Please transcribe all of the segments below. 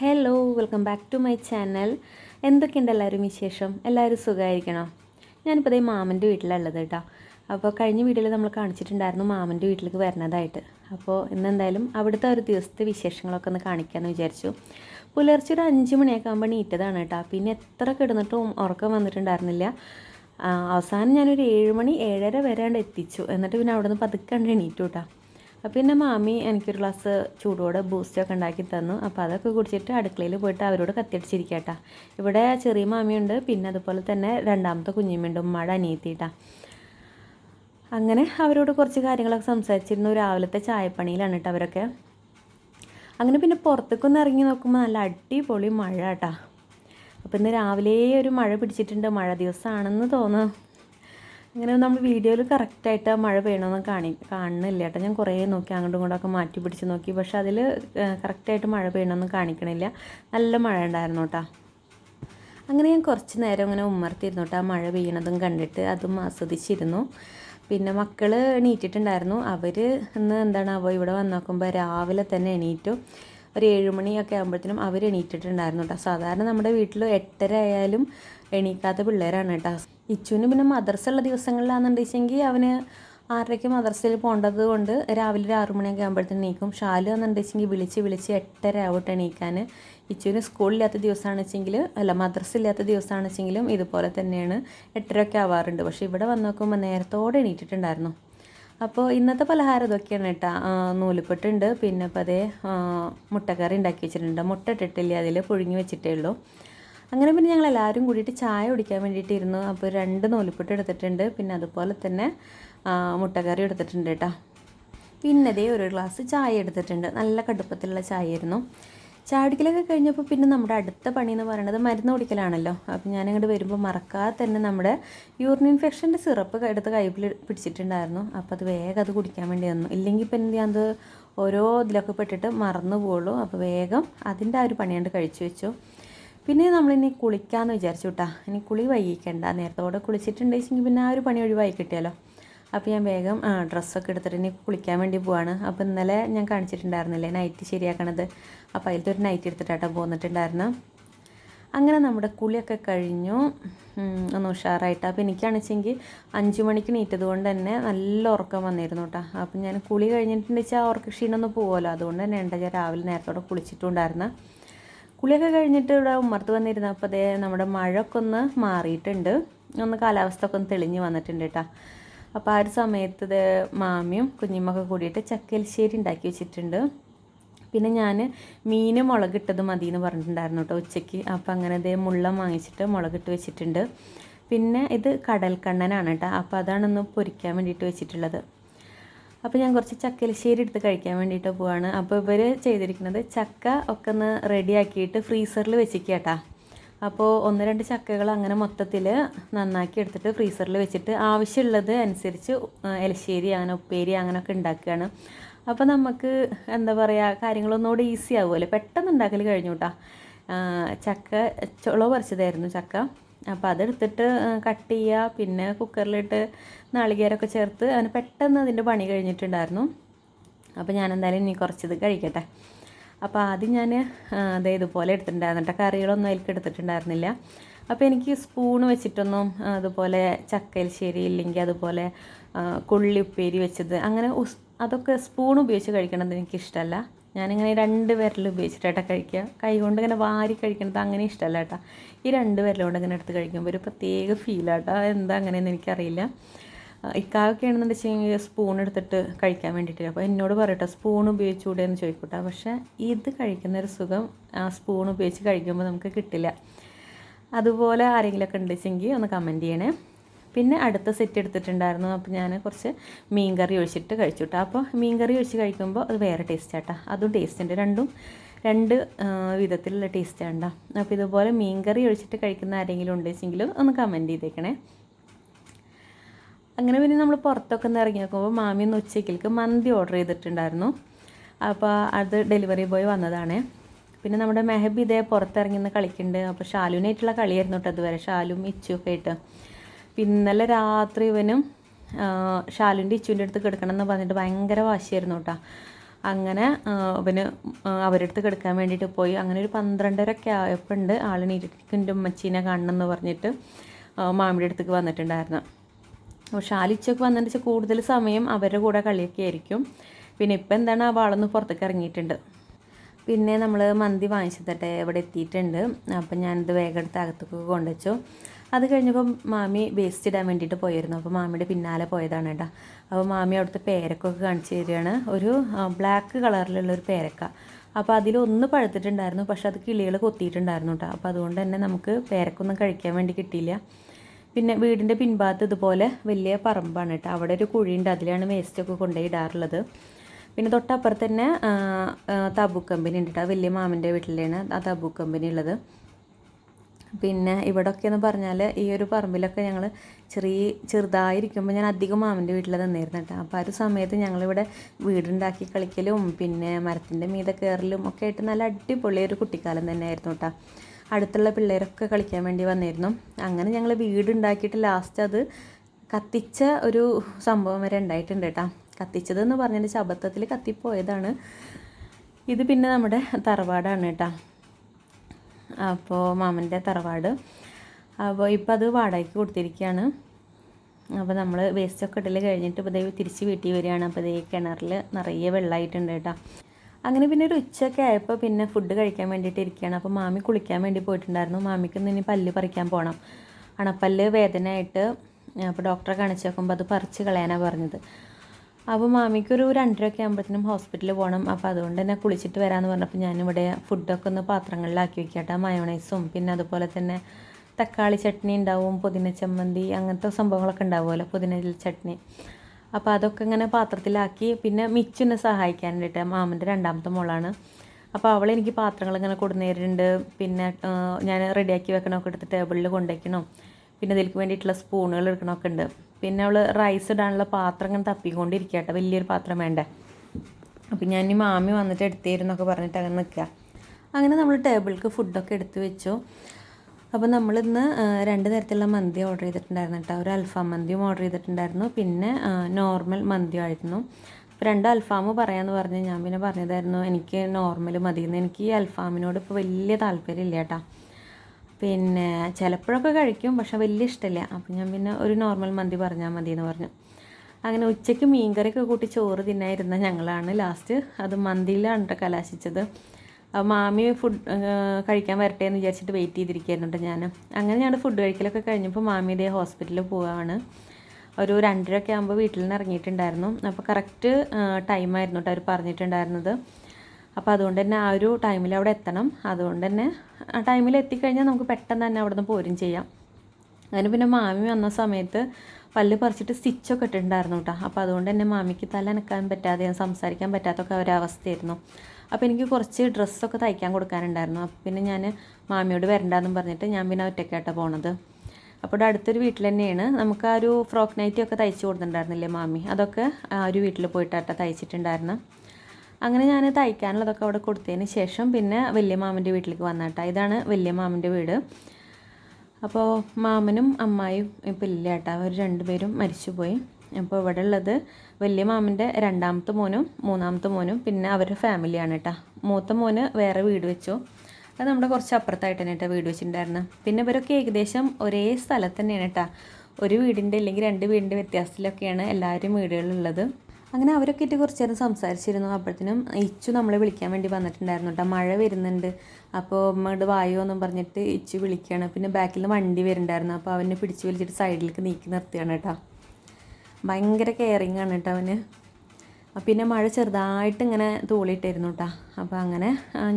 Hello welcome back to my channel എന്തൊക്കെയുണ്ട് എല്ലാവരും വിശേഷം? എല്ലാവരും സുഖമായിരിക്കണോ? ഞാനിപ്പോൾ ദേ മാമന്റെ വീട്ടിലുള്ളത് കേട്ടോ അപ്പോൾ കഴിഞ്ഞ വീഡിയോയിൽ നമ്മൾ കാണിച്ചിട്ടുണ്ടായിരുന്നു മാമന്റെ വീട്ടിലേക്ക് വരുന്നതായിട്ട് അപ്പോൾ ഇന്ന് എന്തായാലും അവിടുത്തെ ഒരു ദിവസത്തെ വിശേഷങ്ങളൊക്കെ ഒന്ന് കാണിക്കാമെന്ന് വിചാരിച്ചു. പുലർച്ചെ ഒരു അഞ്ച് മണിയൊക്കെ ആകുമ്പോൾ നീറ്റതാണ് കേട്ടോ പിന്നെ എത്ര കിടന്നിട്ടും ഉറക്കം വന്നിട്ടുണ്ടായിരുന്നില്ല. അവസാനം ഞാനൊരു ഏഴ് മണി ഏഴര വരെയാണ്ട് എത്തിച്ചു. എന്നിട്ട് പിന്നെ അവിടെ നിന്ന് പതുക്കെ കണ്ട് എണീറ്റു കേട്ടോ പിന്നെ മാമി എനിക്കൊരു ഗ്ലാസ് ചൂടോടെ ബൂസ്റ്റൊക്കെ ഉണ്ടാക്കി തന്നു. അപ്പോൾ അതൊക്കെ കുടിച്ചിട്ട് അടുക്കളയിൽ പോയിട്ട് അവരോട് കത്തിയടിച്ചിരിക്കട്ടാ. ഇവിടെ ചെറിയ മാമിയുണ്ട്. പിന്നെ അതുപോലെ തന്നെ രണ്ടാമത്തെ കുഞ്ഞിമ്മയുണ്ട് ഉമ്മയുടെ അനിയത്തിട്ടാ. അങ്ങനെ അവരോട് കുറച്ച് കാര്യങ്ങളൊക്കെ സംസാരിച്ചിരുന്നു. രാവിലത്തെ ചായപ്പണിയിലാണ് കേട്ടോ അവരൊക്കെ. അങ്ങനെ പിന്നെ പുറത്തേക്കൊന്ന് ഇറങ്ങി നോക്കുമ്പോൾ നല്ല അടിപൊളി മഴ കേട്ടാ അപ്പോൾ ഇന്ന് രാവിലെ ഒരു മഴ പിടിച്ചിട്ടുണ്ട്. മഴ ദിവസമാണെന്ന് തോന്നുന്നു. അങ്ങനെ നമ്മൾ വീഡിയോയിൽ കറക്റ്റായിട്ട് മഴ പെയ്യണമെന്ന് കാണി കാണുന്നില്ല കേട്ടോ. ഞാൻ കുറേ നോക്കി അങ്ങോട്ടും ഇങ്ങോട്ടൊക്കെ മാറ്റി പിടിച്ച് നോക്കി. പക്ഷെ അതിൽ കറക്റ്റായിട്ട് മഴ പെയ്യണമെന്ന് കാണിക്കണില്ല. നല്ല മഴ ഉണ്ടായിരുന്നു കേട്ടോ. അങ്ങനെ ഞാൻ കുറച്ച് നേരം ഇങ്ങനെ ഉമ്മർത്തിരുന്നു കേട്ടോ മഴ പെയ്യണതും കണ്ടിട്ട്. അതും ആസ്വദിച്ചിരുന്നു. പിന്നെ മക്കൾ എണീറ്റിട്ടുണ്ടായിരുന്നു. അവർ ഇന്ന് എന്താണ് അവ ഇവിടെ വന്ന് നോക്കുമ്പോൾ രാവിലെ തന്നെ എണീറ്റു. ഒരു ഏഴുമണിയൊക്കെ ആകുമ്പോഴത്തേനും അവർ എണീറ്റിട്ടുണ്ടായിരുന്നു കേട്ടോ. സാധാരണ നമ്മുടെ വീട്ടിൽ എട്ടര ആയാലും എണീക്കാത്ത പിള്ളേരാണ് കേട്ടോ. ഇച്ചുവിന് പിന്നെ മദർസ ഉള്ള ദിവസങ്ങളിലാണെന്നുണ്ടെച്ചെങ്കിൽ അവന് ആറരയ്ക്ക് മദർസയിൽ പോകേണ്ടത് കൊണ്ട് രാവിലെ ഒരു ആറു മണിയൊക്കെ ആകുമ്പോഴത്തേന് എണീക്കും. ഷാൽ എന്നുണ്ടെച്ചെങ്കിൽ വിളിച്ച് വിളിച്ച് എട്ടര ആവട്ടെ എണീക്കാൻ. ഇച്ചുവിന് സ്കൂളില്ലാത്ത ദിവസമാണ് വെച്ചെങ്കിൽ അല്ല മദ്രസ ഇല്ലാത്ത ദിവസമാണ് വെച്ചെങ്കിലും ഇതുപോലെ തന്നെയാണ് എട്ടരയൊക്കെ ആവാറുണ്ട്. പക്ഷേ ഇവിടെ വന്ന് നോക്കുമ്പോൾ നേരത്തോടെ എണീറ്റിട്ടുണ്ടായിരുന്നു. അപ്പോൾ ഇന്നത്തെ പലഹാരം ഇതൊക്കെയാണ് കേട്ടോ. നൂലിപ്പെട്ടുണ്ട് പിന്നെ അപ്പോൾ അതേ മുട്ടക്കറി ഉണ്ടാക്കി വെച്ചിട്ടുണ്ട്. മുട്ട ഇട്ടിട്ടില്ല. അതിൽ പുഴുങ്ങി വെച്ചിട്ടേ ഉള്ളൂ. അങ്ങനെ പിന്നെ ഞങ്ങൾ എല്ലാവരും കൂടിയിട്ട് ചായ കുടിക്കാൻ വേണ്ടിയിട്ട് ഇരുന്നു അപ്പോൾ രണ്ട് നൂലിപ്പുട്ട് എടുത്തിട്ടുണ്ട്. പിന്നെ അതുപോലെ തന്നെ മുട്ടക്കറി എടുത്തിട്ടുണ്ട് കേട്ടോ പിന്നെ ദേ ഒരു ഗ്ലാസ് ചായ എടുത്തിട്ടുണ്ട്. നല്ല കടുപ്പത്തിലുള്ള ചായ ആയിരുന്നു ചായ കുടിക്കലൊക്കെ കഴിഞ്ഞപ്പോൾ പിന്നെ നമ്മുടെ അടുത്ത പണി എന്ന് പറയുന്നത് മരുന്ന് കുടിക്കലാണല്ലോ. അപ്പം ഞാനിങ്ങോട്ട് വരുമ്പോൾ മറക്കാതെ തന്നെ നമ്മുടെ യൂറിൻ ഇൻഫെക്ഷന്റെ സിറപ്പ് എടുത്ത് കൈപ്പിൽ പിടിച്ചിട്ടുണ്ടായിരുന്നു. അപ്പോൾ അത് വേഗം അത് കുടിക്കാൻ വേണ്ടി വന്നു. ഇല്ലെങ്കിൽ ഇപ്പം എന്ത് ചെയ്യാൻ അത് ഓരോ ഇതിലൊക്കെ പെട്ടിട്ട് മറന്നു പോകുള്ളൂ അപ്പോൾ വേഗം അതിന്റെ ആ ഒരു പണിയാണ്ട് കഴിച്ചു വെച്ചു. പിന്നെ നമ്മളിനി കുളിക്കാമെന്ന് വിചാരിച്ചു കേട്ടാ ഇനി കുളി വൈകിക്കണ്ട. നേരത്തോടെ കുളിച്ചിട്ടുണ്ടെങ്കിൽ പിന്നെ ആ ഒരു പണി ഒഴിവായി കിട്ടിയല്ലോ. അപ്പോൾ ഞാൻ വേഗം ഡ്രസ്സൊക്കെ എടുത്തിട്ട് ഇനി കുളിക്കാൻ വേണ്ടി പോവാണ്. അപ്പോൾ ഇന്നലെ ഞാൻ കാണിച്ചിട്ടുണ്ടായിരുന്നില്ലേ നൈറ്റ് ശരിയാക്കണത്? അപ്പോൾ അതിലത്തെ ഒരു നൈറ്റ് എടുത്തിട്ടാട്ടോ പോന്നിട്ടുണ്ടായിരുന്നു. അങ്ങനെ നമ്മുടെ കുളിയൊക്കെ കഴിഞ്ഞു. ഒന്ന് ഉഷാറായിട്ട്. അപ്പോൾ എനിക്കാണെച്ചെങ്കിൽ അഞ്ച് മണിക്ക് നീറ്റത് കൊണ്ട് തന്നെ നല്ല ഉറക്കം വന്നിരുന്നു കേട്ടോ അപ്പം ഞാൻ കുളി കഴിഞ്ഞിട്ടുണ്ടെച്ചാൽ ഉറക്ക ക്ഷീണമൊന്ന് പോകുമല്ലോ അതുകൊണ്ട് തന്നെ ഉണ്ട് രാവിലെ നേരത്തോടെ കുളിച്ചിട്ടുണ്ടായിരുന്നു. കുളിയൊക്കെ കഴിഞ്ഞിട്ട് ഇവിടെ ഉമ്മർത്ത് വന്നിരുന്നപ്പോൾ നമ്മുടെ മഴയൊക്കെ ഒന്ന് മാറിയിട്ടുണ്ട്. ഒന്ന് കാലാവസ്ഥ ഒക്കെ ഒന്ന് തെളിഞ്ഞ് വന്നിട്ടുണ്ട് കേട്ടോ. അപ്പോൾ ആ ഒരു സമയത്ത് ഇത് മാമിയും കുഞ്ഞിമ്മൊക്കെ കൂടിയിട്ട് ചക്കൽശ്ശേരി ഉണ്ടാക്കി വെച്ചിട്ടുണ്ട്. പിന്നെ ഞാൻ മീൻ മുളകിട്ടത് മതി എന്ന് പറഞ്ഞിട്ടുണ്ടായിരുന്നു കേട്ടോ ഉച്ചയ്ക്ക്. അപ്പോൾ അങ്ങനെ ഇതേ മുള്ളം വാങ്ങിച്ചിട്ട് മുളകിട്ട് വെച്ചിട്ടുണ്ട്. പിന്നെ ഇത് കടൽക്കണ്ണനാണ് കേട്ടോ. അപ്പോൾ അതാണൊന്ന് പൊരിക്കാൻ വേണ്ടിയിട്ട് വെച്ചിട്ടുള്ളത്. അപ്പോൾ ഞാൻ കുറച്ച് ചക്കലശ്ശേരി എടുത്ത് കഴിക്കാൻ വേണ്ടിയിട്ട് പോവാണ്. അപ്പോൾ ഇവർ ചെയ്തിരിക്കുന്നത് ചക്ക ഒക്കെ ഒന്ന് റെഡിയാക്കിയിട്ട് ഫ്രീസറിൽ വെച്ചിരിക്കുക കേട്ടാ അപ്പോൾ ഒന്ന് രണ്ട് ചക്കകൾ അങ്ങനെ മൊത്തത്തിൽ നന്നാക്കി എടുത്തിട്ട് ഫ്രീസറിൽ വെച്ചിട്ട് ആവശ്യമുള്ളത് അനുസരിച്ച് എലശ്ശേരി അങ്ങനെ ഉപ്പേരി അങ്ങനെയൊക്കെ ഉണ്ടാക്കുകയാണ്. അപ്പോൾ നമുക്ക് എന്താ പറയുക കാര്യങ്ങളൊന്നുകൂടെ ഈസി ആവുമല്ലോ. പെട്ടെന്ന് ഉണ്ടാക്കൽ കഴിഞ്ഞു കേട്ടോ ചക്ക ചുള പറിച്ചതായിരുന്നു ചക്ക. അപ്പോൾ അതെടുത്തിട്ട് കട്ട് ചെയ്യുക പിന്നെ കുക്കറിലിട്ട് നാളികേരമൊക്കെ ചേർത്ത് അതിന് പെട്ടെന്ന് അതിന്റെ പണി കഴിഞ്ഞിട്ടുണ്ടായിരുന്നു. അപ്പോൾ ഞാൻ എന്തായാലും ഇനി കുറച്ചത് കഴിക്കട്ടെ. അപ്പോൾ ആദ്യം ഞാൻ അതേ ഇതുപോലെ എടുത്തിട്ടുണ്ടായിരുന്നു കേട്ടോ കറികളൊന്നും അതിലേക്ക് എടുത്തിട്ടുണ്ടായിരുന്നില്ല. അപ്പോൾ എനിക്ക് സ്പൂൺ വെച്ചിട്ടൊന്നും അതുപോലെ അതുപോലെ ചക്കൽശ്ശേരി ഇല്ലെങ്കിൽ അതുപോലെ കുള്ളി ഉപ്പേരി വെച്ചത് അങ്ങനെ അതൊക്കെ സ്പൂൺ ഉപയോഗിച്ച് കഴിക്കണത് എനിക്കിഷ്ടമല്ല ഞാനിങ്ങനെ രണ്ട് വിരൽ ഉപയോഗിച്ചിട്ടാണ് കഴിക്കുക. കൈ കൊണ്ട് ഇങ്ങനെ വാരി കഴിക്കണത് അങ്ങനെ ഇഷ്ടമല്ല കേട്ടോ ഈ രണ്ട് വിരലുകൊണ്ട് ഇങ്ങനെ എടുത്ത് കഴിക്കുമ്പോൾ ഒരു പ്രത്യേക ഫീലാട്ടോ എന്താ അങ്ങനെയെന്ന് എനിക്കറിയില്ല. ഇക്കാവൊക്കെ ആണെന്ന് കഴിഞ്ഞാൽ സ്പൂൺ എടുത്തിട്ട് കഴിക്കാൻ വേണ്ടിയിട്ട് അപ്പോൾ എന്നോട് പറയട്ടെ സ്പൂൺ ഉപയോഗിച്ചുകൂടെ എന്ന് ചോദിക്കൂട്ടെ. പക്ഷേ ഇത് കഴിക്കുന്ന ഒരു സുഖം ആ സ്പൂൺ ഉപയോഗിച്ച് കഴിക്കുമ്പോൾ നമുക്ക് കിട്ടില്ല. അതുപോലെ ആരെങ്കിലുമൊക്കെ ഉണ്ടെച്ചെങ്കിൽ ഒന്ന് കമന്റ് ചെയ്യണേ. പിന്നെ അടുത്ത സെറ്റ് എടുത്തിട്ടുണ്ടായിരുന്നു. അപ്പോൾ ഞാൻ കുറച്ച് മീൻ കറി ഒഴിച്ചിട്ട് കഴിച്ചു കേട്ടോ അപ്പോൾ മീൻ കറി ഒഴിച്ച് കഴിക്കുമ്പോൾ അത് വേറെ ടേസ്റ്റ് ആട്ടോ. അതും ടേസ്റ്റ് ഉണ്ട് രണ്ടും രണ്ട് വിധത്തിലുള്ള ടേസ്റ്റ് ആണ്ടോ അപ്പോൾ ഇതുപോലെ മീൻ കറി ഒഴിച്ചിട്ട് കഴിക്കുന്ന ആരെങ്കിലും ഉണ്ടെച്ചെങ്കിലും ഒന്ന് കമന്റ് ചെയ്തേക്കണേ. അങ്ങനെ പിന്നെ നമ്മൾ പുറത്തൊക്കെ ഒന്ന് ഇറങ്ങി നോക്കുമ്പോൾ മാമി ഒന്ന് ഉച്ചയ്ക്കിലേക്ക് മന്തി ഓർഡർ ചെയ്തിട്ടുണ്ടായിരുന്നു. അപ്പോൾ അത് ഡെലിവറി ബോയ് വന്നതാണ്. പിന്നെ നമ്മുടെ മെഹബ് ഇതേ പുറത്തിറങ്ങി നിന്ന് കളിക്കുന്നുണ്ട് അപ്പോൾ ഷാലുവിനായിട്ടുള്ള കളിയായിരുന്നു കേട്ടോ അതുവരെ ഷാലും ഇച്ചുമൊക്കെ ആയിട്ട്. ഇന്നലെ രാത്രി ഇവനും ഷാലിന്റെ ഇച്ചുവിന്റെ അടുത്ത് കിടക്കണം എന്ന് പറഞ്ഞിട്ട് ഭയങ്കര വാശിയായിരുന്നു കേട്ടോ. അങ്ങനെ അവന് അവരുടെ അടുത്ത് കിടക്കാൻ വേണ്ടിയിട്ട് പോയി. അങ്ങനെ ഒരു പന്ത്രണ്ടരൊക്കെ ആയപ്പോണ്ട് ആളിനിരിക്കുന്റെ ഉമ്മച്ചീനെ കാണണം എന്ന് പറഞ്ഞിട്ട് മാമിയുടെ അടുത്തേക്ക് വന്നിട്ടുണ്ടായിരുന്നു. അപ്പോൾ ഷാലിച്ചൊക്കെ വന്നതിന് വെച്ചാൽ കൂടുതൽ സമയം അവരുടെ കൂടെ കളിയൊക്കെ ആയിരിക്കും. പിന്നെ ഇപ്പം എന്താണ് ആ വാളൊന്ന് പുറത്തേക്ക് ഇറങ്ങിയിട്ടുണ്ട്. പിന്നെ നമ്മൾ മന്തി വാങ്ങിച്ചതട്ടെ ഇവിടെ എത്തിയിട്ടുണ്ട്. അപ്പം ഞാനിത് വേഗം എടുത്ത് അകത്തേക്ക് കൊണ്ടുവച്ചു. അത് കഴിഞ്ഞപ്പം മാമി വേസ്റ്റ് ഇടാൻ വേണ്ടിയിട്ട് പോയിരുന്നു. അപ്പോൾ മാമിയുടെ പിന്നാലെ പോയതാണ് കേട്ടോ. അപ്പോൾ മാമി അവിടുത്തെ പേരക്കൊക്കെ കാണിച്ചു തരികയാണ്. ഒരു ബ്ലാക്ക് കളറിലുള്ള ഒരു പേരക്ക. അപ്പോൾ അതിലൊന്ന് പഴുത്തിട്ടുണ്ടായിരുന്നു. പക്ഷെ അത് കിളികൾ കൊത്തിയിട്ടുണ്ടായിരുന്നു കേട്ടോ. അപ്പോൾ അതുകൊണ്ട് തന്നെ നമുക്ക് പേരക്കൊന്നും കഴിക്കാൻ വേണ്ടി കിട്ടിയില്ല. പിന്നെ വീടിന്റെ പിൻഭാഗത്ത് ഇതുപോലെ വലിയ പറമ്പാണ് കേട്ടോ. അവിടെ ഒരു കുഴിയുണ്ട്. അതിലാണ് വേസ്റ്റൊക്കെ കൊണ്ടുപോയി ഇടാറുള്ളത്. പിന്നെ തൊട്ടപ്പുറത്ത് തന്നെ തബു കമ്പനി ഉണ്ട് കേട്ടോ. വലിയ മാമിന്റെ വീട്ടിലാണ് ആ തബു കമ്പനി ഉള്ളത്. പിന്നെ ഇവിടെയൊക്കെ എന്ന് പറഞ്ഞാൽ ഈ ഒരു പറമ്പിലൊക്കെ ഞങ്ങൾ ചെറിയ ചെറുതായിരിക്കുമ്പോൾ ഞാൻ അധികം മാമന്റെ വീട്ടിൽ തന്നിരുന്നു കേട്ടോ അപ്പോൾ ആ ഒരു സമയത്ത് ഞങ്ങളിവിടെ വീടുണ്ടാക്കി കളിക്കലും പിന്നെ മരത്തിന്റെ മീതെ കയറലും ഒക്കെ ആയിട്ട് നല്ല അടിപൊളി ഒരു കുട്ടിക്കാലം തന്നെയായിരുന്നു കേട്ടോ അടുത്തുള്ള പിള്ളേരൊക്കെ കളിക്കാൻ വേണ്ടി വന്നിരുന്നു. അങ്ങനെ ഞങ്ങൾ വീടുണ്ടാക്കിയിട്ട് ലാസ്റ്റ് അത് കത്തിച്ച ഒരു സംഭവം വരെ ഉണ്ടായിട്ടുണ്ട് കേട്ടോ കത്തിച്ചതെന്ന് പറഞ്ഞതിന്റെ ശബ്ദത്തിൽ കത്തിപ്പോയതാണ്. ഇത് പിന്നെ നമ്മുടെ തറവാടാണ് കേട്ടോ അപ്പോൾ മാമന്റെ തറവാട്. അപ്പോൾ ഇപ്പോൾ അത് വാടകയ്ക്ക് കൊടുത്തിരിക്കുകയാണ് അപ്പോൾ നമ്മൾ വേസ്റ്റ് ഒക്കെ ഇടൽ കഴിഞ്ഞിട്ട് ഇപ്പോൾ ദൈവം തിരിച്ച് വീട്ടിൽ വരികയാണ്. അപ്പോൾ ദൈവം കിണറിൽ നിറയെ വെള്ളമായിട്ടുണ്ട് കേട്ടോ. അങ്ങനെ പിന്നെ ഒരു ഉച്ചയൊക്കെ ആയപ്പോൾ പിന്നെ ഫുഡ് കഴിക്കാൻ വേണ്ടിയിട്ട് ഇരിക്കുകയാണ്. അപ്പോൾ മാമി കുളിക്കാൻ വേണ്ടി പോയിട്ടുണ്ടായിരുന്നു. മാമിക്ക് ഇനി പല്ല് പറിക്കാൻ പോകണം അണപ്പല്ല് വേദനയായിട്ട് അപ്പോൾ ഡോക്ടറെ കാണിച്ച് നോക്കുമ്പോൾ അത് പറിച്ച് കളയാനാണ് പറഞ്ഞത്. അപ്പോൾ മാമിക്കൊരു രണ്ടരയൊക്കെ ആകുമ്പോഴത്തേനും ഹോസ്പിറ്റലിൽ പോകണം അപ്പോൾ അതുകൊണ്ട് തന്നെ കുളിച്ചിട്ട് വരാമെന്ന് പറഞ്ഞപ്പോൾ ഞാനിവിടെ ഫുഡൊക്കെ ഒന്ന് പാത്രങ്ങളിലാക്കി വെക്കട്ടെ. മയോണൈസും പിന്നെ അതുപോലെ തന്നെ തക്കാളി ചട്നി ഉണ്ടാവും പുതിന ചമ്മന്തി അങ്ങനത്തെ സംഭവങ്ങളൊക്കെ ഉണ്ടാവുമല്ലോ പുതിന ചട്നി. അപ്പോൾ അതൊക്കെ ഇങ്ങനെ പാത്രത്തിലാക്കി പിന്നെ മിച്ചിനെ മിച്ചുനെ വേണ്ടിയിട്ട് മാമന്റെ രണ്ടാമത്തെ മോളാണ്. അപ്പോൾ അവൾ എനിക്ക് പാത്രങ്ങൾ ഇങ്ങനെ കൊടുന്നേരുന്നുണ്ട് പിന്നെ ഞാൻ റെഡിയാക്കി വെക്കണമൊക്കെ എടുത്ത് ടേബിളിൽ കൊണ്ടുവയ്ക്കണം. പിന്നെ ഇതിലേക്ക് വേണ്ടിയിട്ടുള്ള സ്പൂണുകൾ എടുക്കണമൊക്കെ ഉണ്ട്. പിന്നെ അവൾ റൈസ് ഇടാനുള്ള പാത്രം ഇങ്ങനെ തപ്പിക്കൊണ്ടിരിക്കുക കേട്ടോ വലിയൊരു പാത്രം വേണ്ടേ. അപ്പം ഞാൻ ഈ മാമി വന്നിട്ട് എടുത്തേരുന്നൊക്കെ പറഞ്ഞിട്ട് അങ്ങനെ നിൽക്കുക അങ്ങനെ നമ്മൾ ടേബിൾക്ക് ഫുഡൊക്കെ എടുത്ത് വെച്ചു. അപ്പോൾ നമ്മളിന്ന് രണ്ട് തരത്തിലുള്ള മന്തി ഓർഡർ ചെയ്തിട്ടുണ്ടായിരുന്നു കേട്ടോ. ഒരു അൽഫാം മന്തിയും ഓർഡർ ചെയ്തിട്ടുണ്ടായിരുന്നു. പിന്നെ നോർമൽ മന്തിയും ആയിരുന്നു. അപ്പോൾ രണ്ട് അൽഫാം പറയാമെന്ന് പറഞ്ഞ് ഞാൻ പിന്നെ പറഞ്ഞതായിരുന്നു എനിക്ക് നോർമൽ മതിയെന്ന്. എനിക്ക് ഈ അൽഫാമിനോട് ഇപ്പോൾ വലിയ താല്പര്യമില്ല കേട്ടോ. പിന്നെ ചിലപ്പോഴൊക്കെ കഴിക്കും പക്ഷെ വലിയ ഇഷ്ടമില്ല. അപ്പം ഞാൻ പിന്നെ ഒരു നോർമൽ മന്തി പറഞ്ഞാൽ മതി എന്ന് പറഞ്ഞു. അങ്ങനെ ഉച്ചയ്ക്ക് മീൻകറിയൊക്കെ കൂട്ടി ചോറ് തിന്നായിരുന്ന ഞങ്ങളാണ് ലാസ്റ്റ് അത് മന്തിയിലാണ് കേട്ടോ കലാശിച്ചത്. മാമി ഫുഡ് കഴിക്കാൻ വരട്ടെ എന്ന് വിചാരിച്ചിട്ട് വെയിറ്റ് ചെയ്തിരിക്കുന്നുണ്ട് ഞാൻ അങ്ങനെ ഞാൻ ഫുഡ് കഴിക്കലൊക്കെ കഴിഞ്ഞപ്പോൾ മാമി ഇതേ ഹോസ്പിറ്റലിൽ പോവാണ്. ഒരു രണ്ടരയൊക്കെ ആകുമ്പോൾ വീട്ടിൽ നിന്ന് ഇറങ്ങിയിട്ടുണ്ടായിരുന്നു. അപ്പോൾ കറക്റ്റ് ടൈമായിരുന്നു കേട്ടോ അവർ പറഞ്ഞിട്ടുണ്ടായിരുന്നത്. അപ്പോൾ അതുകൊണ്ട് തന്നെ ആ ഒരു ടൈമിൽ അവിടെ എത്തണം. അതുകൊണ്ട് തന്നെ ആ ടൈമിൽ എത്തിക്കഴിഞ്ഞാൽ നമുക്ക് പെട്ടെന്ന് തന്നെ അവിടെ നിന്ന് പോരും ചെയ്യാം. അങ്ങനെ പിന്നെ മാമി വന്ന സമയത്ത് പല്ല് പറിച്ചിട്ട് സ്റ്റിച്ചൊക്കെ ഇട്ടിട്ടുണ്ടായിരുന്നു കേട്ടോ. അപ്പോൾ അതുകൊണ്ട് തന്നെ മാമിക്ക് തല അനക്കാൻ പറ്റാതെ സംസാരിക്കാൻ പറ്റാത്തൊക്കെ ഒരവസ്ഥയായിരുന്നു അപ്പോൾ എനിക്ക് കുറച്ച് ഡ്രസ്സൊക്കെ തയ്ക്കാൻ കൊടുക്കാനുണ്ടായിരുന്നു. അപ്പോൾ പിന്നെ ഞാൻ മാമിയോട് വരണ്ടെന്നും പറഞ്ഞിട്ട് ഞാൻ പിന്നെ ഒറ്റയ്ക്കായിട്ടാണ് പോണത്. അപ്പോൾ ഇവിടെ അടുത്തൊരു വീട്ടിൽ തന്നെയാണ്. നമുക്ക് ആ ഒരു ഫ്രോക്ക് നൈറ്റി ഒക്കെ തയ്ച്ചു കൊടുത്തിട്ടുണ്ടായിരുന്നില്ലേ മാമി? അതൊക്കെ ആ ഒരു വീട്ടിൽ പോയിട്ടാട്ടോ തയ്ച്ചിട്ടുണ്ടായിരുന്നു. അങ്ങനെ ഞാൻ തയ്ക്കാനുള്ളതൊക്കെ അവിടെ കൊടുത്തതിന് ശേഷം പിന്നെ വലിയ മാമന്റെ വീട്ടിലേക്ക് വന്നാട്ട. ഇതാണ് വലിയ മാമന്റെ വീട്. അപ്പോൾ മാമനും അമ്മായും ഇപ്പം ഇല്ല കേട്ടോ അവർ രണ്ടുപേരും മരിച്ചുപോയി. അപ്പോൾ ഇവിടെ ഉള്ളത് വലിയ മാമന്റെ രണ്ടാമത്തെ മോനും മൂന്നാമത്തെ മോനും പിന്നെ അവരുടെ ഫാമിലിയാണ് കേട്ടോ മൂത്ത മോന് വേറെ വീട് വെച്ചു. അത് നമ്മുടെ കുറച്ച് അപ്പുറത്തായിട്ട് തന്നെ കേട്ടോ വീട് വെച്ചിട്ടുണ്ടായിരുന്നു. പിന്നെ ഇവരൊക്കെ ഏകദേശം ഒരേ സ്ഥലത്ത് തന്നെയാണ് കേട്ടോ ഒരു വീടിന്റെ അല്ലെങ്കിൽ രണ്ട് വീടിന്റെ വ്യത്യാസത്തിലൊക്കെയാണ് എല്ലാവരും വീടുകളുള്ളത് അങ്ങനെ അവരൊക്കെ ആയിട്ട് കുറച്ച് നേരം സംസാരിച്ചിരുന്നു. അപ്പോഴത്തേനും ഇച്ചു നമ്മളെ വിളിക്കാൻ വേണ്ടി വന്നിട്ടുണ്ടായിരുന്നു കേട്ടോ മഴ വരുന്നുണ്ട്. അപ്പോൾ അമ്മയുടെ വായോ എന്നും പറഞ്ഞിട്ട് ഇച്ചു വിളിക്കുകയാണ് പിന്നെ ബാക്കിൽ നിന്ന് വണ്ടി വരുന്നുണ്ടായിരുന്നു. അപ്പോൾ അവനെ പിടിച്ച് വലിച്ചിട്ട് സൈഡിലേക്ക് നീക്കി നിർത്തുകയാണ് കേട്ടോ ഭയങ്കര കെയറിങ് ആണ് കേട്ടോ അവന്. പിന്നെ മഴ ചെറുതായിട്ട് ഇങ്ങനെ തൂളിയിട്ടായിരുന്നു കേട്ടോ അപ്പോൾ അങ്ങനെ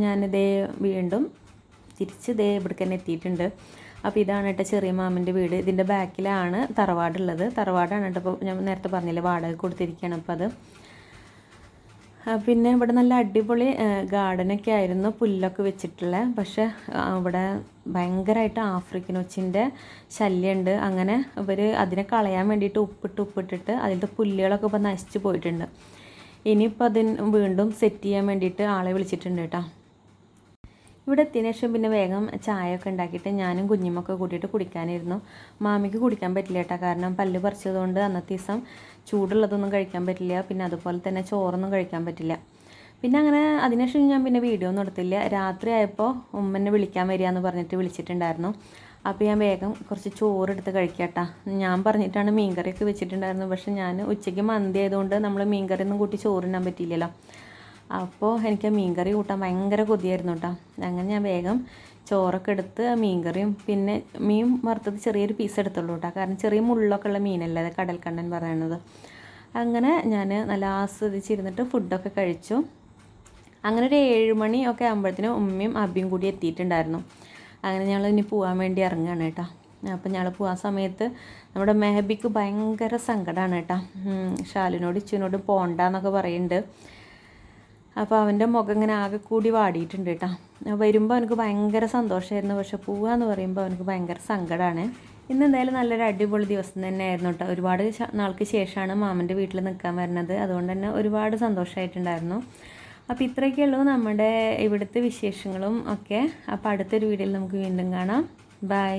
ഞാനിതേ വീണ്ടും തിരിച്ച് ഇതേ ഇവിടേക്ക് തന്നെ എത്തിയിട്ടുണ്ട്. അപ്പോൾ ഇതാണ് കേട്ടോ ചെറിയ മാമന്റെ വീട്. ഇതിന്റെ ബാക്കിലാണ് തറവാടുള്ളത്. തറവാടാണ് കേട്ടോ ഇപ്പോൾ ഞാൻ നേരത്തെ പറഞ്ഞില്ലേ വാടക കൊടുത്തിരിക്കുകയാണ് അപ്പോൾ അത്. പിന്നെ ഇവിടെ നല്ല അടിപൊളി ഗാർഡനൊക്കെ ആയിരുന്നു പുല്ലൊക്കെ വെച്ചിട്ടുള്ള. പക്ഷേ ഇവിടെ ഭയങ്കരമായിട്ട് ആഫ്രിക്കൻ ഒച്ചിന്റെ ശല്യമുണ്ട് അങ്ങനെ ഇവർ അതിനെ കളയാൻ വേണ്ടിയിട്ട് ഉപ്പിട്ട് ഉപ്പിട്ടിട്ട് അതിലത്തെ പുല്ലുകളൊക്കെ ഇപ്പോൾ നശിച്ചു പോയിട്ടുണ്ട്. ഇനിയിപ്പോൾ അതിന് വീണ്ടും സെറ്റ് ചെയ്യാൻ വേണ്ടിയിട്ട് ആളെ വിളിച്ചിട്ടുണ്ട് കേട്ടോ. ഇവിടെ എത്തിയതിനു ശേഷം പിന്നെ വേഗം ചായ ഒക്കെ ഉണ്ടാക്കിയിട്ട് ഞാനും കുഞ്ഞുമൊക്കെ കൂട്ടിയിട്ട് കുടിക്കാനിരുന്നു മാമിക്ക് കുടിക്കാൻ പറ്റില്ല കേട്ടോ. കാരണം പല്ല് പറിച്ചതുകൊണ്ട് അന്നത്തെ ദിവസം ചൂടുള്ളതൊന്നും കഴിക്കാൻ പറ്റില്ല. പിന്നെ അതുപോലെ തന്നെ ചോറൊന്നും കഴിക്കാൻ പറ്റില്ല. പിന്നെ അങ്ങനെ അതിനുശേഷം ഞാൻ പിന്നെ വീഡിയോ ഒന്നും എടുത്തില്ല. രാത്രി ആയപ്പോൾ ഉമ്മനെ വിളിക്കാൻ വരിക എന്ന് പറഞ്ഞിട്ട് വിളിച്ചിട്ടുണ്ടായിരുന്നു. അപ്പോൾ ഞാൻ വേഗം കുറച്ച് ചോറ് എടുത്ത് കഴിക്കട്ടാ ഞാൻ പറഞ്ഞിട്ടാണ് മീൻകറിയൊക്കെ വെച്ചിട്ടുണ്ടായിരുന്നു പക്ഷെ ഞാൻ ഉച്ചയ്ക്ക് മന്തി ആയതുകൊണ്ട് നമ്മൾ മീൻകറി ഒന്നും കൂട്ടി ചോറിനാൻ പറ്റിയില്ലല്ലോ. അപ്പോൾ എനിക്ക് മീൻകറി കൂട്ടാൻ ഭയങ്കര കൊതിയായിരുന്നു കേട്ടോ അങ്ങനെ ഞാൻ വേഗം ചോറൊക്കെ എടുത്ത് മീൻകറിയും പിന്നെ മീൻ വറുത്തത് ചെറിയൊരു പീസ് എടുത്തുള്ളൂ കേട്ടോ കാരണം ചെറിയ മുള്ളൊക്കെ ഉള്ള മീനല്ലേ അത് കടൽക്കണ്ണൻ പറയണത്. അങ്ങനെ ഞാൻ നല്ല ആസ്വദിച്ചിരുന്നിട്ട് ഫുഡൊക്കെ കഴിച്ചു. അങ്ങനെ ഒരു ഏഴ് മണി ഒക്കെ ആകുമ്പോഴത്തേനും ഉമ്മയും അബിയും കൂടി എത്തിയിട്ടുണ്ടായിരുന്നു. അങ്ങനെ ഞങ്ങൾ ഇനി പോകാൻ വേണ്ടി ഇറങ്ങുകയാണ് കേട്ടോ അപ്പം ഞങ്ങൾ പോകാൻ സമയത്ത് നമ്മുടെ മെഹബിക്ക് ഭയങ്കര സങ്കടമാണ് കേട്ടോ ഷാലിനോട് ഇച്ചുവിനോട് പോണ്ടെന്നൊക്കെ പറയുന്നുണ്ട് അപ്പോൾ അവന്റെ മുഖം ഇങ്ങനെ ആകെ കൂടി വാടിയിട്ടുണ്ട് കേട്ടോ. വരുമ്പോൾ അവനക്ക് ഭയങ്കര സന്തോഷമായിരുന്നു പക്ഷെ പോവാന്ന് പറയുമ്പോൾ അവനക്ക് ഭയങ്കര സങ്കടമാണ് ഇന്ന് എന്തായാലും നല്ലൊരു അടിപൊളി ദിവസം തന്നെ ആയിരുന്നു കേട്ടോ. ഒരുപാട് നാൾക്ക് ശേഷമാണ് മാമന്റെ വീട്ടിൽ നിൽക്കാൻ വരുന്നത് അതുകൊണ്ട് തന്നെ ഒരുപാട് സന്തോഷമായിട്ടുണ്ടായിരുന്നു അപ്പോൾ ഇത്രയൊക്കെ ഉള്ളൂ നമ്മുടെ ഇവിടുത്തെ വിശേഷങ്ങളും ഒക്കെ. അപ്പോൾ അടുത്തൊരു വീഡിയോയിൽ നമുക്ക് വീണ്ടും കാണാം. ബൈ